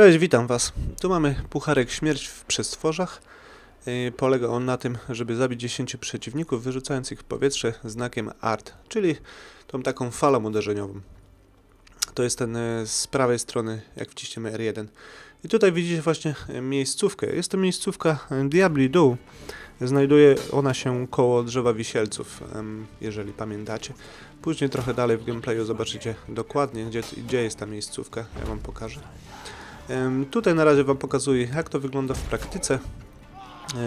Cześć, witam Was. Tu mamy pucharek śmierć w przestworzach. Yy, Polega on na tym, żeby zabić 10 przeciwników, wyrzucając ich w powietrze znakiem ART, czyli tą taką falą uderzeniową. To jest ten yy, z prawej strony, jak wciśniemy R1. I tutaj widzicie właśnie yy, miejscówkę. Jest to miejscówka Diabli Dół. Znajduje ona się koło drzewa wisielców, jeżeli pamiętacie. Później trochę dalej w gameplayu zobaczycie dokładnie, gdzie, gdzie jest ta miejscówka. Ja Wam pokażę. Tutaj na razie Wam pokazuję, jak to wygląda w praktyce.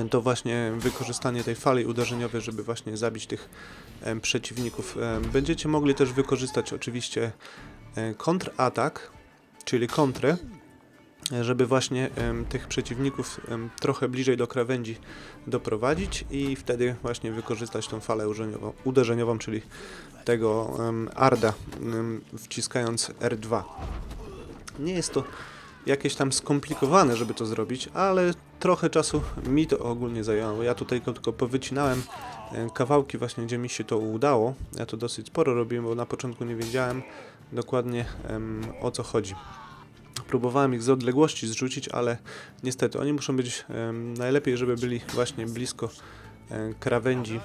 To właśnie wykorzystanie tej fali uderzeniowej, żeby właśnie zabić tych przeciwników. Będziecie mogli też wykorzystać oczywiście e, kontratak, czyli kontrę, żeby właśnie tych przeciwników trochę bliżej do krawędzi doprowadzić i wtedy właśnie wykorzystać tą falę uderzeniową, uderzeniową czyli tego arda, wciskając R2. Nie jest to jakieś tam skomplikowane, żeby to zrobić, ale trochę czasu mi to ogólnie zajęło. Ja tutaj tylko powycinałem e, kawałki właśnie, gdzie mi się to udało. Ja to dosyć sporo robiłem, bo na początku nie wiedziałem dokładnie em, o co chodzi. Próbowałem ich z odległości zrzucić, ale niestety oni muszą być em, najlepiej, żeby byli właśnie blisko e, krawędzi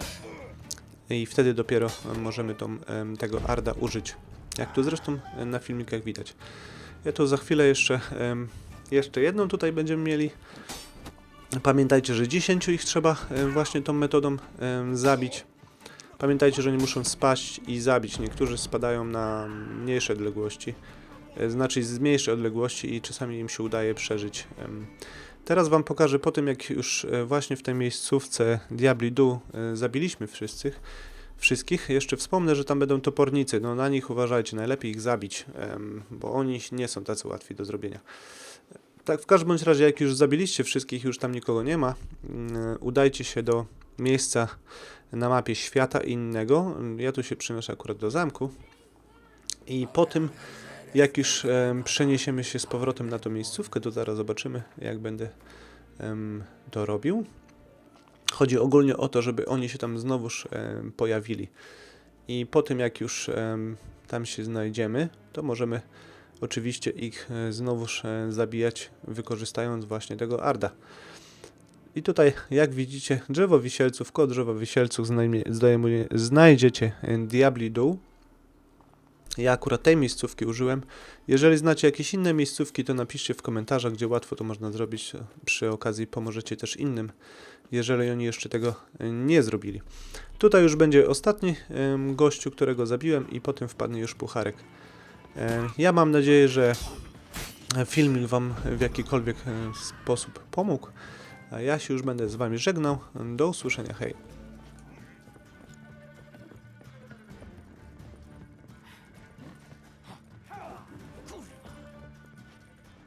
i wtedy dopiero możemy tą, em, tego arda użyć. Jak tu zresztą e, na filmikach widać. Ja tu za chwilę jeszcze, jeszcze jedną tutaj będziemy mieli. Pamiętajcie, że 10 ich trzeba właśnie tą metodą zabić. Pamiętajcie, że oni muszą spaść i zabić. Niektórzy spadają na mniejsze odległości, e, znaczy z mniejszej odległości i czasami im się udaje przeżyć. Teraz Wam pokażę po tym, jak już e, właśnie w tej miejscówce Diabli Du e, zabiliśmy wszystkich, wszystkich. Jeszcze wspomnę, że tam będą topornicy. No na nich uważajcie, najlepiej ich zabić, bo oni nie są tacy łatwi do zrobienia. Tak, w każdym bądź razie, jak już zabiliście wszystkich, już tam nikogo nie ma, mm, udajcie się do miejsca na mapie świata innego. Ja tu się przenoszę akurat do zamku. I po tym, jak już em, przeniesiemy się z powrotem na tą miejscówkę, to zaraz zobaczymy, jak będę to robił. Chodzi ogólnie o to, żeby oni się tam znowuż pojawili. I po tym, jak już tam się znajdziemy, to możemy oczywiście ich e, znowuż e, zabijać, wykorzystując właśnie tego Arda. I tutaj, jak widzicie, drzewo wisielców, koło drzewa wisielców znajmie, znajdziecie e, Diabli Dół. Ja akurat tej miejscówki użyłem. Jeżeli znacie jakieś inne miejscówki, to napiszcie w komentarzach, gdzie łatwo to można zrobić. Przy okazji pomożecie też innym, jeżeli oni jeszcze tego e, nie zrobili. Tutaj już będzie ostatni gościu, którego zabiłem i potem wpadnie już pucharek. E, Ja mam nadzieję, że filmik Wam w jakikolwiek e, sposób pomógł. Ja się już będę z Wami żegnał. Do usłyszenia. Hej.